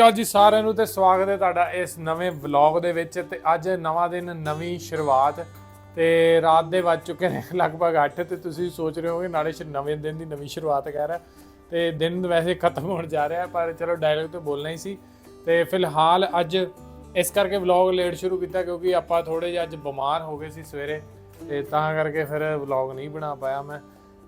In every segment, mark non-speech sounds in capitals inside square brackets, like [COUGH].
ਅਕਾਲ ਜੀ ਸਾਰਿਆਂ ਨੂੰ ਤੇ ਸਵਾਗਤ ਹੈ ਤੁਹਾਡਾ ਇਸ ਨਵੇਂ ਵਲੌਗ ਦੇ ਵਿੱਚ ਤੇ ਅੱਜ ਨਵਾਂ ਦਿਨ, ਨਵੀਂ ਸ਼ੁਰੂਆਤ ਤੇ ਰਾਤ ਦੇ ਵੱਜ ਚੁੱਕੇ ਨੇ [LAUGHS] ਲਗਭਗ 8 ਤੇ ਤੁਸੀਂ ਸੋਚ ਰਹੇ ਹੋਗੇ, ਨਾਲੇ ਸ਼ ਨਵੇਂ ਦਿਨ ਦੀ ਨਵੀਂ ਸ਼ੁਰੂਆਤ ਕਹਿ ਰਿਹਾ। ਤੇ ਦਿਨ ਵੈਸੇ ਖਤਮ ਹੋਣ ਜਾ ਰਿਹਾ, ਪਰ ਚਲੋ ਡਾਇਲੌਗ ਤੇ ਬੋਲਣਾ ਹੀ ਸੀ। ਤੇ ਫਿਲਹਾਲ ਅੱਜ ਇਸ ਕਰਕੇ ਵਲੌਗ ਲੇਟ ਸ਼ੁਰੂ ਕੀਤਾ ਕਿਉਂਕਿ ਆਪਾਂ ਥੋੜੇ ਜਿਹਾ ਅੱਜ ਬਿਮਾਰ ਹੋ ਗਏ ਸੀ ਸਵੇਰੇ ਤੇ ਤਾਂ ਕਰਕੇ ਫਿਰ ਵਲੌਗ ਨਹੀਂ ਬਣਾ ਪਾਇਆ ਮੈਂ।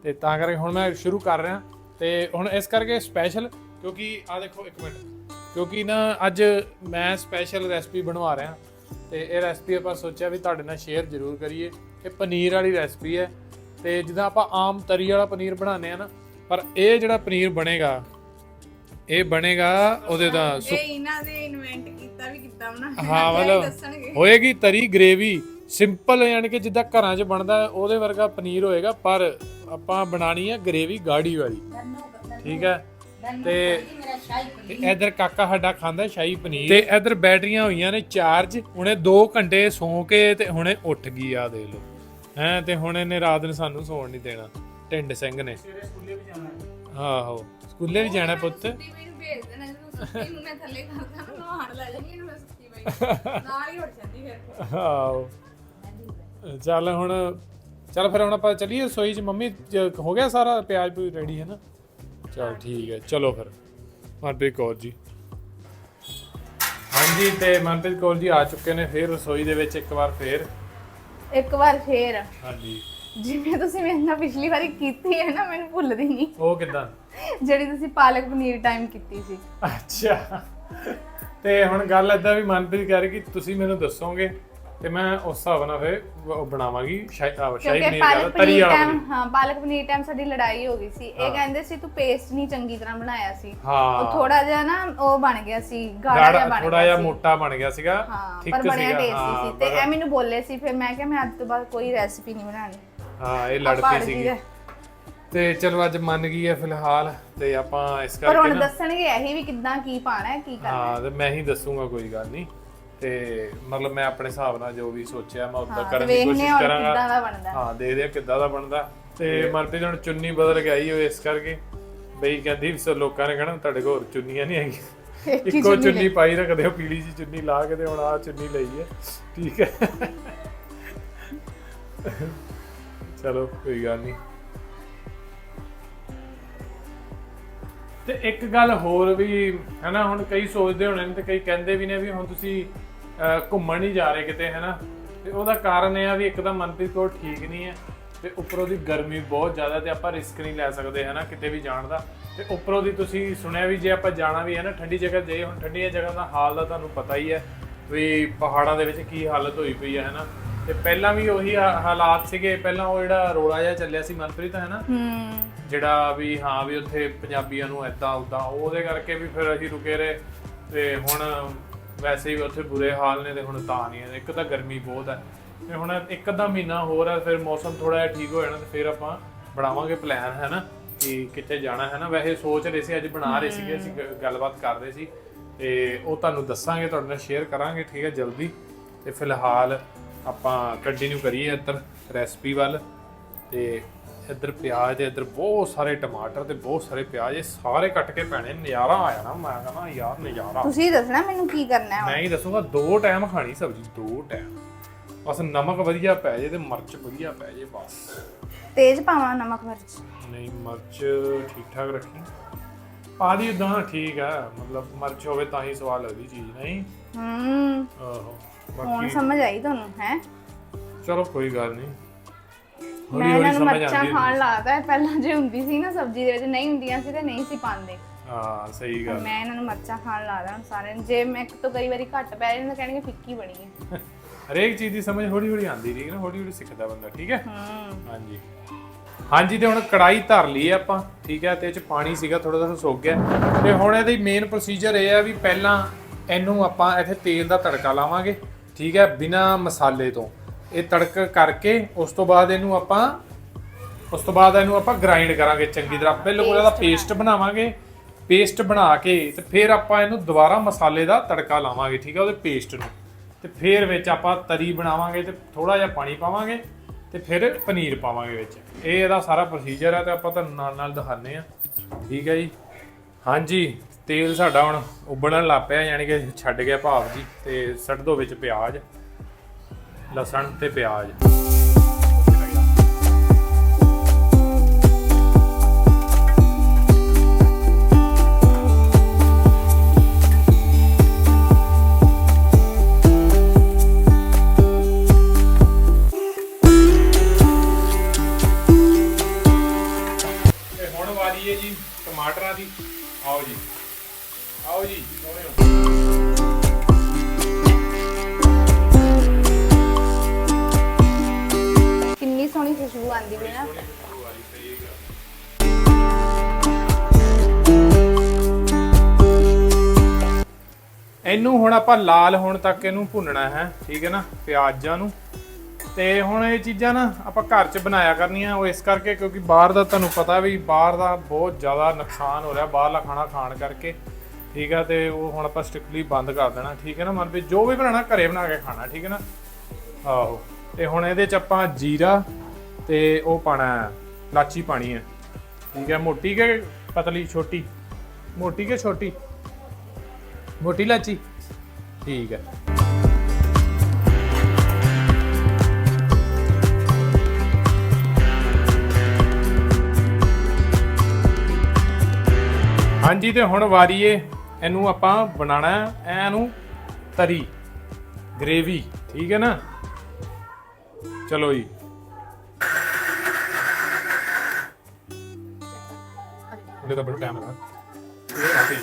ਤੇ ਤਾਂ ਕਰਕੇ ਹੁਣ ਮੈਂ ਸ਼ੁਰੂ ਕਰ ਰਿਹਾ ਤੇ ਹੁਣ ਇਸ ਕਰਕੇ ਸਪੈਸ਼ਲ ਕਿਉਂਕਿ ਆ ਦੇਖੋ ਇੱਕ ਮਿੰਟ। ਕਿਉਂਕਿ ਨਾ ਅੱਜ ਮੈਂ ਸਪੈਸ਼ਲ ਰੈਸਪੀ ਬਣਵਾ ਰਿਹਾ ਤੇ ਇਹ ਰੈਸਪੀ ਆਪਾਂ ਸੋਚਿਆ ਵੀ ਤੁਹਾਡੇ ਨਾਲ ਸ਼ੇਅਰ ਜ਼ਰੂਰ ਕਰੀਏ। ਇਹ ਪਨੀਰ ਵਾਲੀ ਰੈਸਪੀ ਹੈ ਤੇ ਜਿੱਦਾਂ ਆਪਾਂ ਆਮ ਤਰੀ ਵਾਲਾ ਪਨੀਰ ਬਣਾਉਂਦੇ ਆ ਨਾ ਪਰ ਇਹ ਜਿਹੜਾ ਪਨੀਰ ਬਣੇਗਾ ਇਹ ਬਣੇਗਾ ਉਹਦੇ ਦਾ ਇਹ ਇਹਨਾਂ ਦੇ ਇਨਵੈਂਟ ਕੀਤਾ ਵੀ ਕੀਤਾ ਉਹਨਾਂ ਹਾਂ ਮਤਲਬ ਦੱਸਣਗੇ। ਹੋਏਗੀ ਤਰੀ ਗ੍ਰੇਵੀ ਸਿੰਪਲ ਯਾਨੀ ਕਿ ਜਿੱਦਾਂ ਘਰਾਂ 'ਚ ਬਣਦਾ ਉਹਦੇ ਵਰਗਾ ਪਨੀਰ ਹੋਏਗਾ ਪਰ ਆਪਾਂ ਬਣਾਣੀ ਹੈ ਗ੍ਰੇਵੀ ਗਾੜੀ ਵਾਲੀ। ਠੀਕ ਹੈ? ਤੇ ਤੇ ਇਧਰ ਕਾਕਾ ਸਾਡਾ ਖਾਂਦਾ ਸ਼ਾਹੀ ਪਨੀਰ। ਤੇ ਇਧਰ ਬੈਟਰੀਆਂ ਹੋਈਆਂ ਨੇ ਚਾਰਜ। ਹੁਣੇ 2 ਘੰਟੇ ਸੌਂ ਕੇ ਤੇ ਹੁਣੇ ਉੱਠ ਗਈ ਆ ਦੇਖ ਲਓ। ਹੈ ਤੇ ਹੁਣ ਇਹਨੇ ਰਾਤ ਨੂੰ ਸਾਨੂੰ ਸੌਣ ਨਹੀਂ ਦੇਣਾ। ਟਿੰਡ ਸਿੰਘ ਨੇ। ਆਹੋ ਸਕੂਲੇ ਵੀ ਜਾਣਾ ਪੁੱਤ। ਸੁੱਤੀ ਮੈਨੂੰ ਭੇਜ ਦੇਣਾ ਜਦੋਂ ਸੁੱਤੀ ਨੂੰ ਮੈਂ ਥੱਲੇ ਕਰਦਾ ਨਾ ਨਹਾਣ ਲੈ ਜਾਣੀ ਇਹਨੂੰ ਮੈਂ ਸੁੱਤੀ ਪਈ ਨਾਲ ਹੀ ਉੱਠ ਜਾਂਦੀ ਫਿਰ। ਆਹੋ। ਚੱਲ ਹੁਣ ਚੱਲ ਫਿਰ ਹੁਣ ਆਪਾਂ ਚੱਲੀਏ ਰਸੋਈ 'ਚ। ਮੰਮੀ ਹੋ ਗਿਆ ਸਾਰਾ ਪਿਆਜ਼ ਵੀ ਰੈਡੀ ਹੈ ਨਾ? ਚਲ ਠੀਕ ਹੈ ਚਲੋ ਫਿਰ। ਮਨਪ੍ਰੀਤ ਕੌਰ ਜੀ। ਹਾਂਜੀ ਤੇ ਮਨਪ੍ਰੀਤ ਕੌਰ ਜੀ ਆ ਚੁੱਕੇ ਨੇ ਫਿਰ ਰਸੋਈ ਦੇ ਵਿੱਚ ਇੱਕ ਵਾਰ ਫੇਰ। ਇੱਕ ਵਾਰ ਫੇਰ? ਹਾਂਜੀ। ਜਿਵੇਂ ਤੁਸੀਂ ਮੇਰੇ ਨਾਲ ਪਿਛਲੀ ਵਾਰੀ ਕੀਤੀ ਹੈ ਨਾ ਮੈਨੂੰ ਭੁੱਲਦੀ ਨਹੀਂ। ਉਹ ਕਿਦਾਂ? ਜਿਹੜੀ ਤੁਸੀਂ ਪਾਲਕ ਪਨੀਰ ਟਾਈਮ ਕੀਤੀ ਸੀ। ਅੱਛਾ। ਤੇ ਹੁਣ ਗੱਲ ਏਦਾਂ ਵੀ ਮਨਪ੍ਰੀਤ ਕਹਿ ਰਹੀ ਕਿ ਤੁਸੀਂ ਮੈਨੂੰ ਦੱਸੋਗੇ ਤੇ ਮੈਂ ਉਸ ਹਿਸਾਬ ਨਾਲ ਉਹ ਬਣਾਵਾਂਗੀ ਆਹ ਸ਼ਾਹੀ ਕਿਉਂਕਿ ਪਨੀਰ ਪਾਲਕ ਤਰੀ ਪਨੀਰ ਵਾਲਾ ਟਾਈਮ ਪਨੀਰ ਹਾਂ ਪਾਲਕ ਪਨੀਰ ਟਾਈਮ ਸਾਡੀ ਲੜਾਈ ਹੋ ਗਈ ਸੀ। ਇਹ ਕਹਿੰਦੇ ਸੀ ਤੂੰ ਪੇਸਟ ਨਹੀਂ ਚੰਗੀ ਤਰ੍ਹਾਂ ਬਣਾਇਆ ਸੀ। ਉਹ ਹਾਂ ਥੋੜਾ ਜਿਹਾ ਨਾ ਉਹ ਬਣ ਗਿਆ ਸੀ ਗਾੜਾ ਜਿਹਾ ਗਾੜਾ ਬਣ ਥੋੜਾ ਗਿਆ ਜਿਹਾ ਸੀ। ਮੋਟਾ ਬਣ ਗਿਆ ਸੀਗਾ। ਹਾਂ ਠੀਕ ਪਰ ਬਣਿਆ ਸੀਗਾ, ਟੇਸਟੀ ਹਾਂ, ਸੀ। ਤੇ ਇਹ ਮੈਨੂੰ ਬੋਲੇ ਸੀ ਫਿਰ ਮੈਂ ਕਿਹਾ ਮੈਂ ਅੱਜ ਤੋਂ ਬਾਅਦ ਕੋਈ ਰੈਸਿਪੀ ਨਹੀਂ ਬਣਾਣੀ ਹਾਂ ਇਹ ਲੜ ਆਪਾਂ ਪਈ ਸੀਗੀ। ਤੇ ਚਲੋ ਅੱਜ ਮੰਨ ਗਈ ਹੈ ਫਿਲਹਾਲ ਤੇ ਆਪਾਂ ਇਸ ਪਰ ਕਰਕੇ ਹੁਣ ਨਾ ਦੱਸਣਗੇ ਇਹੀ ਵੀ ਕਿੱਦਾਂ ਕੀ ਪਾਣਾ ਹੈ ਕੀ ਕਰਨਾ ਹਾਂ। ਤੇ ਮੈਂ ਹੀ ਦੱਸੂਗਾ ਕੋਈ ਗੱਲ ਨਹੀਂ। ਤੇ ਮਤਲਬ ਮੈਂ ਆਪਣੇ ਹਿਸਾਬ ਨਾਲ ਜੋ ਵੀ ਸੋਚਿਆ ਮੈਂ ਉਦਾਂ ਕਰਨ ਦੀ ਕੋਸ਼ਿਸ਼ ਕਰਾਂਗਾ। ਕਿੱਦਾਂ ਦਾ ਬਣਦਾ। ਹਾਂ ਦੇਖਦੇ ਆ ਕਿੱਦਾਂ ਦਾ ਬਣਦਾ। ਤੇ ਮਨਪ੍ਰੀਤ ਹੁਣ ਚੁੰਨੀ ਬਦਲ ਕੇ ਆਈ ਹੋਈ ਇਸ ਕਰਕੇ। ਬਈ ਕਹਿੰਦੀ ਸੋ ਲੋਕਾਂ ਨੇ ਕਹਿਣਾ ਤੁਹਾਡੇ ਕੋਲ ਹੋਰ ਚੁੰਨੀਆਂ ਨਹੀਂ ਹੈਗੀਆਂ। ਇੱਕ ਚੁੰਨੀ ਪਾਈ ਰੱਖਦੇ ਹੋ ਪੀਲੀ ਜੀ ਚੁੰਨੀ ਲਾ ਕੇ ਤੇ ਹੁਣ ਆ ਚੁੰਨੀ ਲਈ ਹੈ। ਠੀਕ ਹੈ। ਚਲੋ ਕੋਈ ਗੱਲ ਨਹੀਂ। ਤੇ ਇੱਕ ਗੱਲ ਹੋਰ ਵੀ ਹੈਨਾ ਹੁਣ ਕਈ ਸੋਚਦੇ ਹੋਣੇ ਨੇ ਤੇ ਕਈ ਕਹਿੰਦੇ ਵੀ ਨੇ ਵੀ ਹੁਣ ਤੁਸੀਂ ਘੁੰਮਣ ਨਹੀਂ ਜਾ ਰਹੇ ਕਿਤੇ ਹੈਨਾ? ਤੇ ਉਹਦਾ ਕਾਰਨ ਇਹ ਆ ਵੀ ਇੱਕ ਤਾਂ ਮਨਪ੍ਰੀਤ ਕੋਲ ਠੀਕ ਨਹੀਂ ਹੈ ਤੇ ਉੱਪਰੋਂ ਦੀ ਗਰਮੀ ਬਹੁਤ ਜ਼ਿਆਦਾ ਤੇ ਆਪਾਂ ਰਿਸਕ ਨਹੀਂ ਲੈ ਸਕਦੇ ਹੈਨਾ ਕਿਤੇ ਵੀ ਜਾਣ ਦਾ। ਤੇ ਉੱਪਰੋਂ ਦੀ ਤੁਸੀਂ ਸੁਣਿਆ ਵੀ ਜੇ ਆਪਾਂ ਜਾਣਾ ਵੀ ਹੈ ਨਾ ਠੰਡੀ ਜਗ੍ਹਾ ਜਾਈਏ ਹੁਣ ਠੰਡੀਆਂ ਜਗ੍ਹਾ ਦਾ ਹਾਲ ਦਾ ਤੁਹਾਨੂੰ ਪਤਾ ਹੀ ਹੈ ਵੀ ਪਹਾੜਾਂ ਦੇ ਵਿੱਚ ਕੀ ਹਾਲਤ ਹੋਈ ਪਈ ਹੈ ਹੈਨਾ। ਤੇ ਪਹਿਲਾਂ ਵੀ ਉਹੀ ਹਾਲਾਤ ਸੀਗੇ ਪਹਿਲਾਂ ਉਹ ਜਿਹੜਾ ਰੋਲਾ ਜਿਹਾ ਚੱਲਿਆ ਸੀ ਮਨਪ੍ਰੀਤ ਹੈਨਾ। ਹੂੰ। ਜਿਹੜਾ ਵੀ ਹਾਂ ਵੀ ਉੱਥੇ ਪੰਜਾਬੀਆਂ ਨੂੰ ਐਦਾਂ ਉਦਾਂ ਉਹਦੇ ਕਰਕੇ ਵੀ ਫਿਰ ਅਸੀਂ ਰੁਕੇ ਰਹੇ। ਤੇ ਹੁਣ ਵੈਸੇ ਵੀ ਉੱਥੇ ਬੁਰੇ ਹਾਲ ਨੇ ਤੇ ਹੁਣ ਤਾਂ ਨਹੀਂ ਹੈ। ਇੱਕ ਤਾਂ ਗਰਮੀ ਬਹੁਤ ਹੈ। ਤੇ ਹੁਣ ਇੱਕ ਅੱਧਾ ਮਹੀਨਾ ਹੋਰ ਹੈ ਫਿਰ ਮੌਸਮ ਥੋੜਾ ਜਿਹਾ ਠੀਕ ਹੋ ਜਾਣਾ ਤੇ ਫਿਰ ਆਪਾਂ ਬਣਾਵਾਂਗੇ ਪਲਾਨ ਹੈ ਨਾ? ਕਿ ਕਿੱਥੇ ਜਾਣਾ ਹੈ ਨਾ? ਵੈਸੇ ਸੋਚ ਰਹੇ ਸੀ ਅੱਜ ਬਣਾ ਰਹੇ ਸੀਗੇ ਅਸੀਂ ਗ- ਗੱਲਬਾਤ ਕਰ ਰਹੇ ਸੀ। ਤੇ ਉਹ ਤੁਹਾਨੂੰ ਦੱਸਾਂਗੇ ਤੁਹਾਡੇ ਨਾਲ ਸ਼ੇਅਰ ਕਰਾਂਗੇ ਠੀਕ ਹੈ ਜਲਦੀ। ਤੇ ਫਿਲਹਾਲ ਆਪਾਂ ਕੰਟੀਨਿਊ ਕਰੀਏ ਇੱਧਰ ਰੈਸਪੀ ਵੱਲ। ਤੇ ਇੱਧਰ ਪਿਆਜ਼ ਤੇ ਇੱਧਰ ਬਹੁਤ ਸਾਰੇ ਟਮਾਟਰ ਤੇ ਬਹੁਤ ਸਾਰੇ ਪਿਆਜ਼ ਇਹ ਸਾਰੇ ਕੱਟ ਕੇ ਪੈਣੇ ਨਜ਼ਾਰਾ ਆ ਜਾਣਾ ਮੈਂ ਕਹਿੰਦਾ ਯਾਰ ਨਜ਼ਾਰਾ। ਤੁਸੀਂ ਦੱਸਣਾ ਮੈਨੂੰ ਕੀ ਕਰਨਾ ਹੈ ਮੈਂ ਹੀ ਦੱਸੂਗਾ ਦੋ ਟਾਈਮ ਖਾਣੀ ਸਬਜ਼ੀ ਦੋ ਟਾਈਮ ਬਸ ਨਮਕ ਵਧੀਆ ਪੈ ਜੇ ਤੇ ਮਿਰਚ ਵਧੀਆ ਪੈ ਜੇ ਬਸ। ਤੇਜ਼ ਪਾਵਾਂ ਨਮਕ ਮਿਰਚ? ਨਹੀਂ ਮਿਰਚ ਠੀਕ ਠਾਕ ਰੱਖੀ। ਪਾ ਦੀ ਉਦਾਂ ਠੀਕ ਆ ਮਤਲਬ ਮਿਰਚ ਹੋਵੇ ਤਾਂ ਹੀ ਸਵਾਦ ਲੱਗਦੀ ਚੀਜ਼ ਨਹੀਂ? ਹੂੰ। ਆਹੋ ਹੁਣ ਬਾਕੀ ਸਮਝ ਆਈ ਤੁਹਾਨੂੰ ਹੈ? ਚਲੋ ਕੋਈ ਗੱਲ ਨਹੀਂ। ਮੈਂ ਹੌਲੀ ਇਹਨਾਂ ਨੂੰ ਸਮਝ ਆਉਂਦੀ ਖਾਣ ਲਾਤਾ ਪਹਿਲਾਂ ਜੇ ਹੁੰਦੀ ਸੀ ਨਾ ਸਬਜ਼ੀ ਦੇ ਵਿੱਚ ਨਹੀਂ ਹੁੰਦੀਆਂ ਸੀ ਤੇ ਨਹੀਂ ਸੀ ਪਾਉਂਦੇ। ਹਾਂ ਸਹੀ ਗੱਲ ਮੈਂ ਇਹਨਾਂ ਨੂੰ ਮਿਰਚਾਂ ਖਾਣ ਲਾਦਾ ਹੁਣ ਸਾਰਿਆਂ ਨੂੰ। ਜੇ ਮੈਂ ਇੱਕ ਤੋਂ ਕਈ ਵਾਰੀ ਘੱਟ ਪੈ ਜਾਂਦੀ ਕਹਿਣਗੇ ਫਿੱਕੀ ਬਣੀ ਹੈ। [LAUGHS] ਹਰੇਕ ਚੀਜ਼ ਦੀ ਸਮਝ ਹੌਲੀ ਹੌਲੀ ਆਉਂਦੀ ਠੀਕ ਹੈ ਨਾ ਹੌਲੀ ਹੌਲੀ ਸਿੱਖਦਾ ਬੰਦਾ ਠੀਕ ਹੈ? ਹੂੰ। ਹਾਂਜੀ। ਹਾਂਜੀ ਤੇ ਹੁਣ ਕੜਾਈ ਧਰ ਲਈ ਹੈ ਆਪਾਂ ਠੀਕ ਹੈ? ਤੇ ਇਹ ਚ ਪਾਣੀ ਸੀਗਾ ਥੋੜਾ ਜਿਹਾ ਸੁੱਕ ਗਿਆ। ਤੇ ਹੁਣ ਇਹਦੀ ਮੇਨ ਪ੍ਰੋਸੀਜਰ ਇਹ ਆ ਵੀ ਪਹਿਲਾਂ ਇਹਨੂੰ ਆਪਾਂ ਇੱਥੇ ਤੇਲ ਦਾ ਤੜਕਾ ਲਾਵਾਂਗੇ ਠੀਕ ਹੈ? ਬਿਨਾ ਮਸਾਲੇ ਤੋਂ। ਇਹ ਤੜਕ ਕਰਕੇ ਉਸ ਤੋਂ ਬਾਅਦ ਇਹਨੂੰ ਆਪਾਂ ਉਸ ਤੋਂ ਬਾਅਦ ਇਹਨੂੰ ਆਪਾਂ ਗ੍ਰਾਈਂਡ ਕਰਾਂਗੇ ਚੰਗੀ ਤਰ੍ਹਾਂ। ਬਿਲਕੁਲ ਇਹਦਾ ਪੇਸਟ ਬਣਾਵਾਂਗੇ। ਪੇਸਟ ਬਣਾ ਕੇ ਤੇ ਫਿਰ ਆਪਾਂ ਇਹਨੂੰ ਦੁਬਾਰਾ ਮਸਾਲੇ ਦਾ ਤੜਕਾ ਲਾਵਾਂਗੇ ਠੀਕ ਹੈ ਉਹਦੇ ਪੇਸਟ ਨੂੰ। ਤੇ ਫਿਰ ਵਿੱਚ ਆਪਾਂ ਤਰੀ ਬਣਾਵਾਂਗੇ ਤੇ ਥੋੜਾ ਜਿਹਾ ਪਾਣੀ ਪਾਵਾਂਗੇ ਤੇ ਫਿਰ ਪਨੀਰ ਪਾਵਾਂਗੇ ਵਿੱਚ। ਇਹ ਇਹਦਾ ਸਾਰਾ ਪ੍ਰੋਸੀਜਰ ਹੈ ਤੇ ਆਪਾਂ ਤੁਹਾਨੂੰ ਨਾਲ ਨਾਲ ਦਿਖਾਣੇ ਆ ਠੀਕ ਹੈ ਜੀ? ਹਾਂਜੀ ਤੇਲ ਸਾਡਾ ਹੁਣ ਉਬਲਣ ਲੱਗ ਪਿਆ ਯਾਨੀ ਕਿ ਛੱਡ ਗਿਆ ਭਾਵ ਜੀ ਤੇ ਸੱਟ ਦੋ ਵਿੱਚ ਪਿਆਜ਼। ਲਸਣ ਤੇ ਪਿਆਜ਼। ਇਹਨੂੰ ਹੁਣ ਆਪਾਂ ਲਾਲ ਹੋਣ ਤੱਕ ਇਹਨੂੰ ਭੁੰਨਣਾ ਹੈ ਠੀਕ ਹੈ ਨਾ ਪਿਆਜ਼ਾਂ ਨੂੰ। ਤੇ ਹੁਣ ਇਹ ਚੀਜ਼ਾਂ ਨਾ ਆਪਾਂ ਘਰ 'ਚ ਬਣਾਇਆ ਕਰਨੀਆਂ ਉਹ ਇਸ ਕਰਕੇ ਕਿਉਂਕਿ ਬਾਹਰ ਦਾ ਤੁਹਾਨੂੰ ਪਤਾ ਵੀ ਬਾਹਰ ਦਾ ਬਹੁਤ ਜ਼ਿਆਦਾ ਨੁਕਸਾਨ ਹੋ ਰਿਹਾ ਬਾਹਰਲਾ ਖਾਣਾ ਖਾਣ ਕਰਕੇ ਠੀਕ ਹੈ ਤੇ ਉਹ ਹੁਣ ਆਪਾਂ ਸਟ੍ਰਿਕਟਲੀ ਬੰਦ ਕਰ ਦੇਣਾ ਠੀਕ ਹੈ ਨਾ ਮਨ ਵੀ ਜੋ ਵੀ ਬਣਾਉਣਾ ਘਰੇ ਬਣਾ ਕੇ ਖਾਣਾ ਠੀਕ ਹੈ ਨਾ। ਆਹੋ ਤੇ ਹੁਣ ਇਹਦੇ 'ਚ ਆਪਾਂ ਜੀਰਾ ਤੇ ਉਹ ਪਾਣਾ ਹੈ, ਲਾਚੀ ਪਾਣੀ ਹੈ ਠੀਕ ਹੈ ਮੋਟੀ ਕੇ ਪਤਲੀ ਛੋਟੀ? ਮੋਟੀ ਕੇ ਛੋਟੀ? ਮੋਟੀ ਲਾਚੀ? ਠੀਕ ਹੈ ਹਾਂਜੀ ਤੇ ਹੁਣ ਵਾਰੀਏ, ਇਹਨੂੰ ਆਪਾਂ ਬਣਾਣਾ ਹੈ, ਇਹਨੂੰ ਤਰੀ ਗ੍ਰੇਵੀ ਠੀਕ ਹੈ ਨਾ? ਚਲੋ ਜੀ। ਉਹਦੇ ਤਾਂ ਬੜਾ ਟਾਈਮ ਲੱਗਾ ਇਹ ਆਤੇ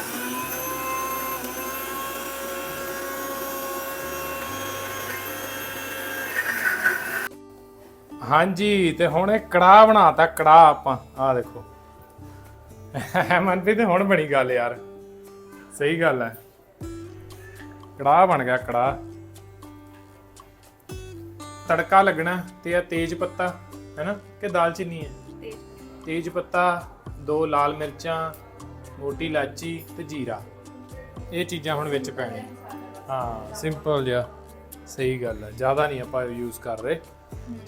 ਹਾਂਜੀ, ਤੇ ਹੁਣ ਇਹ ਕੜਾਹ ਬਣਾਤਾ, ਕੜਾਹ ਆਪਾਂ। ਆਹ ਦੇਖੋ। ਮਨਪ੍ਰੀਤ ਹੁਣ ਬਣੀ ਗੱਲ ਯਾਰ। ਸਹੀ ਗੱਲ ਹੈ। ਕੜਾਹ ਬਣ ਗਿਆ ਕੜਾਹ। ਤੜਕਾ ਲੱਗਣਾ ਤੇ ਆ ਤੇਜ ਪੱਤਾ, ਹੈਨਾ? ਕਿ ਦਾਲਚੀਨੀ ਹੈ? ਤੇਜ਼ ਤੇਜ ਪੱਤਾ, ਦੋ ਲਾਲ ਮਿਰਚਾਂ, ਮੋਟੀ ਇਲਾਚੀ ਤੇ ਜੀਰਾ। ਇਹ ਚੀਜ਼ਾਂ ਹੁਣ ਵਿੱਚ ਪੈਣੀਆਂ। ਹਾਂ ਸਿੰਪਲ ਜਿਹਾ। ਸਹੀ ਗੱਲ ਹੈ। ਜ਼ਿਆਦਾ ਨਹੀਂ ਆਪਾਂ ਯੂਜ਼ ਕਰ ਰਹੇ।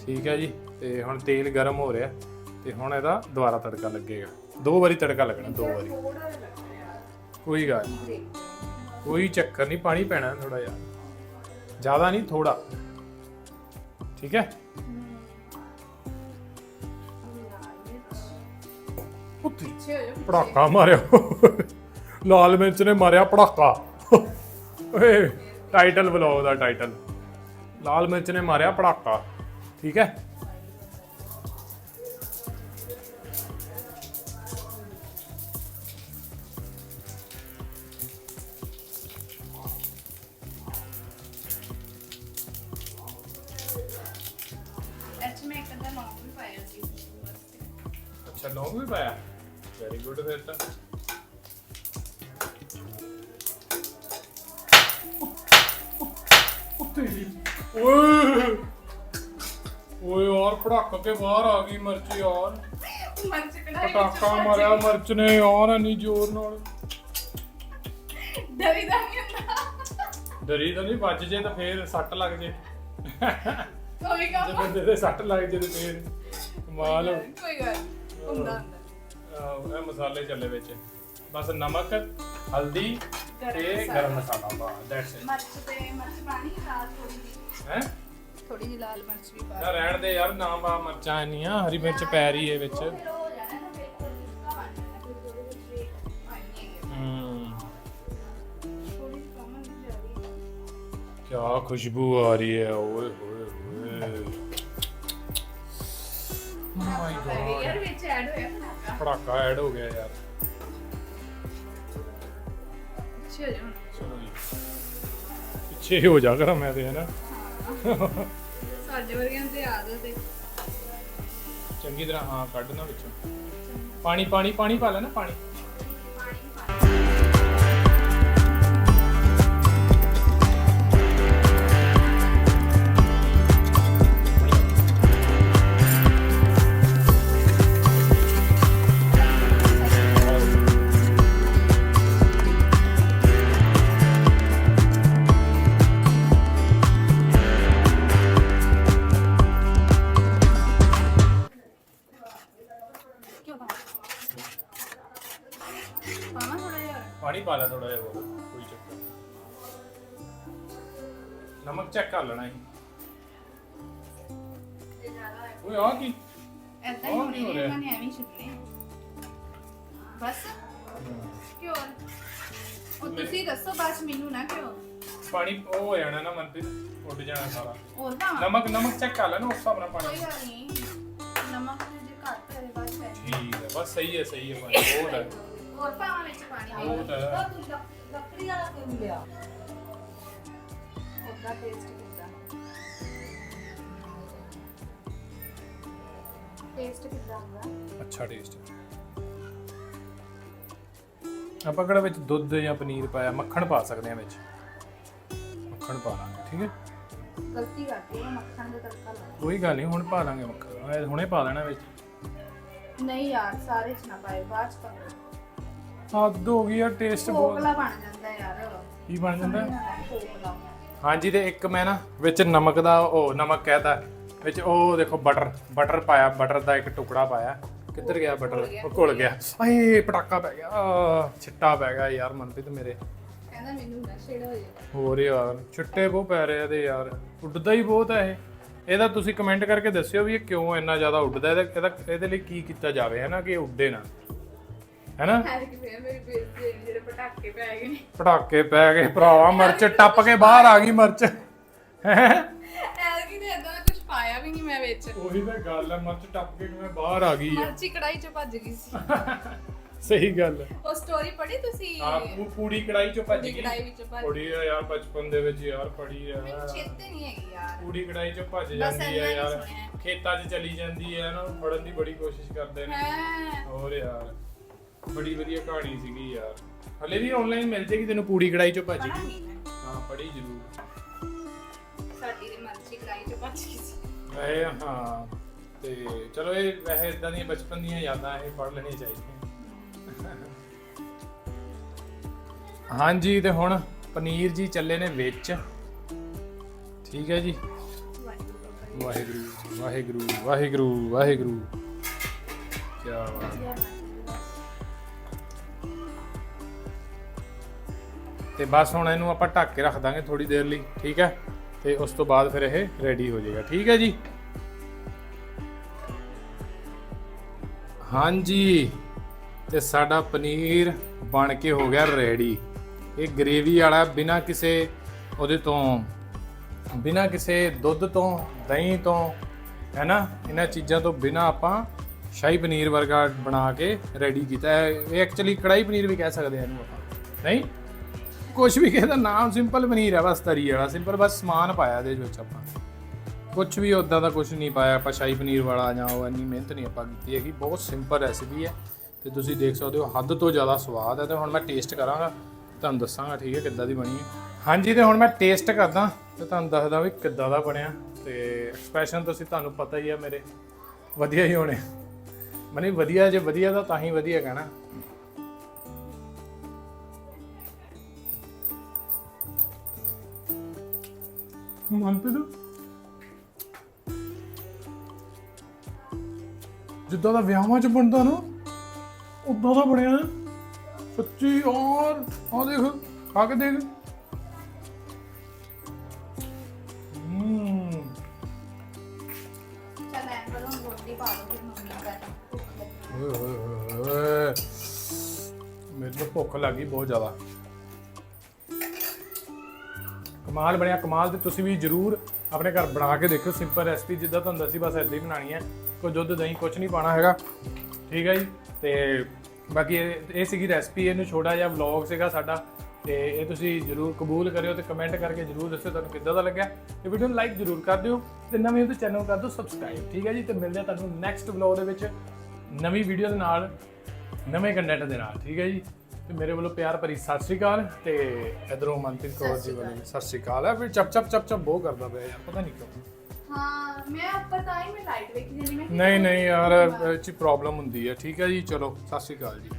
ਠੀਕ ਹੈ ਜੀ ਤੇ ਹੁਣ ਤੇਲ ਗਰਮ ਹੋ ਰਿਹਾ ਤੇ ਹੁਣ ਇਹਦਾ ਦੁਬਾਰਾ ਤੜਕਾ ਲੱਗੇਗਾ। ਦੋ ਵਾਰੀ ਤੜਕਾ ਲੱਗਣਾ ਦੋ ਵਾਰੀ। ਕੋਈ ਗੱਲ ਨਹੀਂ ਕੋਈ ਚੱਕਰ ਨਹੀਂ ਪਾਣੀ ਪੈਣਾ ਥੋੜਾ ਜਿਹਾ। ਜ਼ਿਆਦਾ ਨਹੀਂ ਥੋੜਾ ਠੀਕ ਹੈ? ਉੱਤੀ ਪੜਾਕਾ ਮਾਰਿਆ। ਲਾਲ ਮਿਰਚ ਨੇ ਮਾਰਿਆ ਪੜਾਕਾ। ਓਏ ਟਾਈਟਲ ਬਲੌਗ ਦਾ ਟਾਈਟਲ। ਲਾਲ ਮਿਰਚ ਨੇ ਮਾਰਿਆ ਪੜਾਕਾ। ਠੀਕ ਹੈ? ਅੱਛਾ ਲੌਂਗ ਵੀ ਪਾਇਆ? ਵੈਰੀ ਗੁੱਡ ਫਿਰ ਤਾਂ। ਉੱਤੇ ਓਏ! ਯਾਰ ਪੜਾਕ ਕੇ ਬਾਹਰ ਆ ਗਈ ਮਿਰਚ ਯਾਰ ਮਰਚ ਕਢਾਈ ਪਟਾਕਾ ਮਾਰਿਆ ਮਿਰਚ ਨੇ ਯਾਰ ਇੰਨੀ ਜ਼ੋਰ ਨਾਲ। ਡਰੀ ਦਾ ਨਹੀਂ ਹੁੰਦਾ। ਡਰੀ ਤਾਂ ਨਹੀਂ ਵੱਜ ਜੇ ਤਾਂ ਫੇਰ ਸੱਟ ਲੱਗ ਜੇ। ਕੋਈ ਜੇ ਗੱਲ ਬੰਦੇ ਦੇ ਸੱਟ ਲੱਗ ਜੇ ਤੇ ਫੇਰ ਕਮਾਲ ਹੋ ਕੋਈ ਗੱਲ ਹੁੰਦਾ ਹੁੰਦਾ। ਆਹ, ਇਹ ਮਸਾਲੇ ਚੱਲੇ ਵਿੱਚ। ਬਸ ਨਮਕ ਹਲਦੀ ਗਰਮ ਤੇ ਮਸਾਲਾ। ਗਰਮ ਮਸਾਲਾ। ਬਾ ਦੈਟਸ ਇਟ ਮਰਚ ਤੇ ਮਰਚ ਪਾਣੀ ਲਾਲ ਥੋੜੀ ਜੀ ਹੈ? ਥੋੜੀ ਜੀ ਲਾਲ ਮਰਚ ਵੀ ਪਾ ਯਾਰ ਰਹਿਣ ਦੇ ਯਾਰ ਨਾ ਬਾ ਮਰਚਾਂ ਇੰਨੀਆਂ ਹਰੀ ਮਿਰਚ ਪੈ ਰਹੀ ਹੈ ਵਿੱਚ। ਫਿਰ ਉਹ ਹੋ। ਜਾਣਾ ਨਾ ਫਿਰ ਥੋੜੀ ਜਿਹੀ ਬਣ ਜਾਣਾ ਫਿਰ ਉਹਦੇ ਵਿੱਚ ਵੀ ਪਾਣੀ ਹੈ ਹੂੰ ਥੋੜੀ ਜਿਹੀ ਕਮਨ ਦੀ ਜਾਰੀ ਕੀ ਖੁਸ਼ਬੂ ਆ ਰਹੀ ਹੈ ਓਏ ਹੋਏ ਹੋਏ ਮਾਈ ਗॉड ਯਾਰ ਵਿੱਚ ਐਡ ਹੋਇਆ ਪੜਾਕਾ ਐਡ ਹੋ ਗਿਆ ਯਾਰ। ਜੀ ਪਿੱਛੇ ਹੀ ਹੋ ਜਾ ਕਰਾਂ ਮੈਂ ਤੇ ਹਨਾ? ਸਾਡੇ ਵਰਗਿਆਂ ਤੇ ਆਦਤ ਹੈ। ਚੰਗੀ ਤਰ੍ਹਾਂ, ਹਾਂ, ਕੱਢ ਨਾ ਵਿੱਚੋਂ। ਪਾਣੀ ਪਾਣੀ ਪਾਣੀ ਪਾ ਲੈ ਨਾ ਪਾਣੀ ਪਾਣੀ। ਚੈੱਕ ਕਰ ਲੈਣਾ ਸੀ। ਓਏ ਆ ਕੀ? ਐਦਾਂ ਹੀ ਹੋਰ ਹੋਣੇ ਹੋ? ਇਹਨਾਂ ਨੇ ਐਵੇਂ ਆ। ਬਸ ਕਿਉਂ ਉਹ ਤੁਸੀਂ ਦੱਸੋ ਬਸ ਮੈਨੂੰ ਨਾ ਕਿਉਂ ਪਾਣੀ ਉਹ ਹੋ ਜਾਣਾ ਨਾ ਮਨਪ੍ਰੀਤ ਉੱਡ ਜਾਣਾ ਸਾਰਾ। ਹੋਰ ਨਮਕ ਨਮਕ ਚੈੱਕ ਕਰ ਲੈਣਾ ਉਸ ਹਿਸਾਬ ਨਾਲ ਪਾਣੀ। ਕੋਈ ਗੱਲ ਨਹੀਂ ਨਮਕ ਜੇ ਘੱਟ ਹੈ ਬਸ ਹੈ ਠੀਕ ਹੈ ਬਸ ਸਹੀ ਹੈ ਸਹੀ ਹੈ ਪਾਣੀ ਬਹੁਤ ਹੈ ਹੋਰ ਭਾਵਾਂ ਵਿੱਚ ਪਾਣੀ ਦੇ ਬਹੁਤ ਹੈ ਤੂੰ ਲੱਕ- ਲੱਕੜੀ ਵਾਲਾ ਕਿਉਂ ਲਿਆ। ਉਹਦਾ ਟੇਸਟ ਕਿੱਦਾਂ? ਟੇਸਟ ਕਿੱਦਾਂ ਹੁੰਦਾ? ਅੱਛਾ ਟੇਸਟ ਆਪਾਂ ਕਿਹੜਾ ਵਿੱਚ ਦੁੱਧ ਜਾਂ ਪਨੀਰ ਪਾਇਆ? ਮੱਖਣ ਪਾ ਸਕਦੇ ਆ ਵਿੱਚ। ਮੱਖਣ ਪਾ ਲਾਂਗੇ ਠੀਕ ਹੈ? ਗਲਤੀ ਕਰਦੀ ਹੈ ਮੱਖਣ ਦਾ ਤੜਕਾ ਲਾ ਕੋਈ ਗੱਲ ਨਹੀਂ ਹੁਣ ਪਾ ਲਾਂਗੇ ਮੱਖਣ। ਇਹ ਹੁਣੇ ਪਾ ਦੇਣਾ ਵਿੱਚ। ਨਹੀਂ ਯਾਰ ਸਾਰੇ ਚ ਨਾ ਪਾਏ ਬਾਅਦ ਚ ਪਾਓ ਹੱਦ ਹੋ ਗਈ ਯਾਰ ਟੇਸਟ ਬਹੁਤ ਕੋਕਲਾ ਬਣ ਜਾਂਦਾ ਯਾਰ। ਕੀ ਬਣ ਜਾਂਦਾ? ਕੋਕਲਾ। ਹਾਂਜੀ ਤੇ ਇੱਕ ਮੈਂ ਨਾ ਵਿੱਚ ਨਮਕ ਦਾ ਉਹ ਨਮਕ ਕਹਿਤਾ ਵਿੱਚ ਉਹ ਦੇਖੋ ਬਟਰ ਬਟਰ ਪਾਇਆ ਬਟਰ ਦਾ ਇੱਕ ਟੁਕੜਾ ਪਾਇਆ। ਕਿੱਧਰ ਗਿਆ ਬਟਰ ਉਹ ਘੁਲ ਗਿਆ। ਆਏ ਪਟਾਕਾ ਪੈ ਗਿਆ। ਛਿੱਟਾ ਪੈ ਗਿਆ ਯਾਰ ਮਨਪ੍ਰੀਤ ਮੇਰੇ। ਕਹਿੰਦਾ ਮੈਨੂੰ ਹੋ ਜਾਏ ਹੋਰ ਯਾਰ ਛਿੱਟੇ ਬਹੁਤ ਪੈ ਰਹੇ ਆ ਯਾਰ। ਉੱਡਦਾ ਹੀ ਬਹੁਤ ਹੈ ਇਹ। ਇਹਦਾ ਤੁਸੀਂ ਕਮੈਂਟ ਕਰਕੇ ਦੱਸਿਓ ਵੀ ਇਹ ਕਿਉਂ ਇੰਨਾ ਜ਼ਿਆਦਾ ਉੱਡਦਾ? ਇਹਦਾ ਇਹਦਾ ਇਹਦੇ ਲਈ ਕੀ ਕੀਤਾ ਜਾਵੇ ਹੈ ਨਾ ਕਿ ਇਹ ਉੱਡੇ ਨਾ। ਹੈਨਾ? ਮੇਰੀ ਬੇਇੱਜ਼ਤੀ ਹੋਈ, ਜਿਹੜੇ ਪਟਾਕੇ ਪੈ ਗਏ ਨੇ। ਪਟਾਕੇ ਪੈ ਗਏ ਭਰਾਵਾ ਮਿਰਚ ਟੱਪ ਕੇ ਬਾਹਰ ਆ ਗਈ ਮਿਰਚ। ਹੈ? ਕਿ ਤੇ ਇਦਾਂ ਕੁਝ ਪਾਇਆ ਵੀ ਨਹੀਂ ਮੈਂ ਵਿੱਚ। ਉਹੀ ਤਾਂ ਗੱਲ ਹੈ ਮਿਰਚ ਟੱਪ ਕੇ ਕਿਵੇਂ ਬਾਹਰ ਆ ਗਈ ਹੈ ਮਰਚੀ ਕੜਾਈ ਚ ਭੱਜ ਗਈ ਸੀ। ਸਹੀ ਗੱਲ ਹੈ ਉਹ ਸਟੋਰੀ ਪੜ੍ਹੀ ਤੁਸੀਂ? ਆ ਪੂ- ਪੂਰੀ ਕੜਾਈ ਚੋਂ ਭੱਜ ਪੂਰੀ ਗਈ। ਕੜਾਈ ਵਿੱਚੋਂ ਭੱਜ ਕੁੜੀ ਆ ਯਾਰ ਬਚਪਨ ਦੇ ਵਿੱਚ ਯਾਰ ਪੜੀ ਆ। ਮੈਨੂੰ ਚੇਤੇ ਨਹੀਂ ਹੈਗੀ ਯਾਰ। ਪੂਰੀ ਕੜਾਈ ਚੋਂ ਭੱਜ ਬਸ ਜਾਂਦੀ ਇੰਨਾ ਆ ਹੀ ਯਾਰ। ਸੁਣਿਆ। ਖੇਤਾਂ 'ਚ ਚਲੀ ਜਾਂਦੀ ਹੈ ਨਾ ਫੜਨ ਦੀ ਬੜੀ ਕੋਸ਼ਿਸ਼ ਕਰਦੇ ਨੇ। ਹੈ। ਹੋਰ ਬੜੀ ਵਧੀਆ ਕਹਾਣੀ ਸੀਗੀ ਯਾਰ। ਹਲੇ ਵੀ ਆਨਲਾਈਨ ਮਿਲ ਜੇਗੀ ਤੈਨੂੰ ਪੂਰੀ ਕੜਾਈ ਚੋਂ ਭੱਜ। ਗਈ ਪੜਾਂਗੀ ਮੈਂ। ਹਾਂ ਪੜੀ ਜ਼ਰੂਰ। ਸਾਡੀ ਦੀ ਮਰਚੀ ਕੜਾਈ ਚ ਭੱਜ ਗਈ ਸੀ। ਵੈਸੇ ਹਾਂ। ਤੇ ਚਲੋ ਇਹ ਵੈਸੇ ਇਦਾਂ ਦੀਆਂ ਬਚਪਨ ਦੀਆਂ ਯਾਦਾਂ ਇਹ ਪੜ ਲੈਣੀਆਂ ਚਾਹੀਦੀਆਂ। ਹਾਂਜੀ ਤੇ ਹੁਣ ਪਨੀਰ ਜੀ ਚੱਲੇ ਨੇ ਵਿੱਚ। ਠੀਕ ਹੈ ਜੀ। ਵਾਹਿਗੁਰੂ। ਵਾਹਿਗੁਰੂ ਵਾਹਿਗੁਰੂ ਵਾਹਿਗੁਰੂ ਕੀ ਬਾਤ। ਤੇ ਬਸ ਹੁਣ ਇਹਨੂੰ ਆਪਾਂ ਢੱਕ ਕੇ ਰੱਖ ਦਾਂਗੇ ਥੋੜੀ ਦੇਰ ਲਈ, ਠੀਕ ਹੈ? ਤੇ ਉਸ ਤੋਂ ਬਾਅਦ ਫਿਰ ਇਹ ਰੈਡੀ ਹੋ ਜਾਏਗਾ, ਠੀਕ ਹੈ ਜੀ? ਹਾਂਜੀ, ਤੇ ਸਾਡਾ ਪਨੀਰ ਬਣ ਕੇ ਹੋ ਗਿਆ ਰੈਡੀ ਇਹ ਗ੍ਰੇਵੀ ਵਾਲਾ ਬਿਨਾ ਕਿਸੇ ਉਹਦੇ ਤੋਂ, ਬਿਨਾ ਕਿਸੇ ਦੁੱਧ ਤੋਂ, ਦਹੀਂ ਤੋਂ, ਹੈ ਨਾ? ਇਹਨਾਂ ਚੀਜ਼ਾਂ ਤੋਂ ਬਿਨਾ ਆਪਾਂ ਸ਼ਾਹੀ ਪਨੀਰ ਵਰਗਾ ਬਣਾ ਕੇ ਰੈਡੀ ਕੀਤਾ। ਹੈ ਇਹ ਐਕਚੁਅਲੀ ਕੜਾਈ ਪਨੀਰ ਵੀ ਕਹਿ ਸਕਦੇ ਹਾਂ ਇਹਨੂੰ ਆਪਾਂ। ਨਹੀਂ? ਕੁਝ ਵੀ ਕਹਿੰਦਾ ਨਾਮ ਸਿੰਪਲ ਪਨੀਰ ਹੈ ਬਸ ਤਰੀ ਵਾਲਾ ਸਿੰਪਲ ਬਸ ਸਮਾਨ ਪਾਇਆ ਇਹਦੇ ਵਿੱਚ ਆਪਾਂ। ਕੁਝ ਵੀ ਉਦਾਂ ਦਾ ਕੁਝ ਨਹੀਂ ਪਾਇਆ, ਆਪਾਂ ਸ਼ਾਹੀ ਪਨੀਰ ਵਾਲਾ ਜਾਂ ਉਹ ਇੰਨੀ ਮਿਹਨਤ ਨਹੀਂ ਆਪਾਂ ਕੀਤੀ ਹੈਗੀ, ਬਹੁਤ ਸਿੰਪਲ ਰੈਸਿਪੀ ਹੈ। ਤੇ ਤੁਸੀਂ ਦੇਖ ਸਕਦੇ ਹੋ, ਹੱਦ ਤੋਂ ਜ਼ਿਆਦਾ ਸਵਾਦ ਹੈ। ਤੇ ਹੁਣ ਮੈਂ ਟੇਸਟ ਕਰਾਂਗਾ, ਤੁਹਾਨੂੰ ਦੱਸਾਂਗਾ ਠੀਕ ਹੈ ਕਿੱਦਾਂ ਦੀ ਬਣੀ ਹੈ। ਹਾਂਜੀ, ਤੇ ਹੁਣ ਮੈਂ ਟੇਸਟ ਕਰਦਾ, ਤੇ ਤੁਹਾਨੂੰ ਦੱਸਦਾ ਵੀ ਕਿੱਦਾਂ ਦਾ ਬਣਿਆ। ਤੇ ਐਕਸਪ੍ਰੈਸ਼ਨ ਤੁਸੀਂ ਤੁਹਾਨੂੰ ਪਤਾ ਹੀ ਆ ਮੇਰੇ, ਵਧੀਆ ਹੀ ਹੋਣੇ। ਮਨੇ ਵਧੀਆ, ਜੇ ਵਧੀਆ ਤਾਂ ਤਾਂ ਹੀ ਵਧੀਆ ਕਹਿਣਾ ਮਨਪ੍ਰੀਤ ਜਿੱਦਾਂ ਦਾ ਵਿਆਹਾਂ 'ਚ ਬਣਦਾ ਨਾ ਉਦਾਂ ਦਾ ਬਣਿਆ ਸੱਚੀ ਯਾਰ ਆ ਦੇਖ ਖਾ ਕੇ ਦੇਖ। ਹੂੰ। ਚੱਲ ਐ ਕਰੋ ਰੋਟੀ ਪਾ ਦੋ ਫਿਰ ਮੰਮੀ ਨੂੰ ਕਹਿ ਭੁੱਖ ਲੱਗੀ ਓਏ ਹੋਏ ਹੋਏ ਹੋਏ ਮੈਨੂੰ ਤਾਂ ਭੁੱਖ ਲੱਗੀ ਬਹੁਤ ਜ਼ਿਆਦਾ। ਕਮਾਲ ਬਣਿਆ, ਕਮਾਲ ਤੇ ਤੁਸੀਂ ਵੀ ਜਰੂਰ ਆਪਣੇ ਘਰ ਬਣਾ ਕੇ ਦੇਖਿਓ। ਸਿੰਪਲ ਰੈਸਪੀ ਜਿੱਦਾਂ ਤੁਹਾਨੂੰ ਦੱਸੀ, ਬਸ ਏਦਾਂ ਹੀ ਬਣਾਣੀ ਹੈ। ਕੋਈ ਦੁੱਧ, ਦਹੀਂ ਕੁਝ ਨਹੀਂ ਪਾਣਾ ਹੈਗਾ। ਠੀਕ ਹੈ ਜੀ? ਤੇ ਬਾਕੀ ਇਹ ਇਹ ਸੀਗੀ ਰੈਸਪੀ ਇਹਨੂੰ ਛੋਟਾ ਜਿਹਾ ਵਲੌਗ ਸੀਗਾ ਸਾਡਾ। ਤੇ ਇਹ ਤੁਸੀਂ ਜਰੂਰ ਕਬੂਲ ਕਰਿਓ ਤੇ ਕਮੈਂਟ ਕਰਕੇ ਜਰੂਰ ਦੱਸਿਓ ਤੁਹਾਨੂੰ ਕਿੱਦਾਂ ਦਾ ਲੱਗਿਆ। ਤੇ ਵੀਡੀਓ ਨੂੰ ਲਾਈਕ ਜਰੂਰ ਕਰ ਦਿਓ ਤੇ ਨਵੇਂ ਹੋ ਚੈਨਲ ਕਰ ਦਿਓ ਸਬਸਕ੍ਰਾਈਬ ਠੀਕ ਹੈ ਜੀ? ਤੇ ਮਿਲਦੇ ਆ ਤੁਹਾਨੂੰ ਨੈਕਸਟ ਵਲੌਗ ਦੇ ਵਿੱਚ ਨਵੀਂ ਵੀਡੀਓ ਦੇ ਨਾਲ, ਨਵੇਂ ਕੰਟੈਂਟ ਦੇ ਨਾਲ। ਠੀਕ ਹੈ ਜੀ? ਤੇ ਮੇਰੇ ਵੱਲੋਂ ਪਿਆਰ ਭਰੀ ਸਤਿ ਸ਼੍ਰੀ ਅਕਾਲ ਤੇ ਇਧਰੋਂ ਮਨਪ੍ਰੀਤ ਕੌਰ ਜੀ ਵੱਲੋਂ ਸਤਿ ਸ਼੍ਰੀ ਅਕਾਲ। ਹੈ ਫਿਰ ਚਪ ਚਪ ਚਪ ਚਪ ਬਹੁਤ ਕਰਦਾ ਪਿਆ ਯਾਰ ਪਤਾ ਨਹੀਂ ਕਿਉਂ। ਹਾਂ ਮੈਂ ਉੱਪਰ ਤਾਂ ਹੀ ਮੈਂ ਲਾਈਟ ਵੇਖੀ ਜਾਂਦੀ ਮੈਂ ਨਹੀਂ ਨਹੀਂ ਯਾਰ ਇਹ ਚ ਪ੍ਰੋਬਲਮ ਹੁੰਦੀ ਹੈ ਠੀਕ ਹੈ ਜੀ ਚਲੋ ਸਤਿ ਸ਼੍ਰੀ ਅਕਾਲ ਜੀ।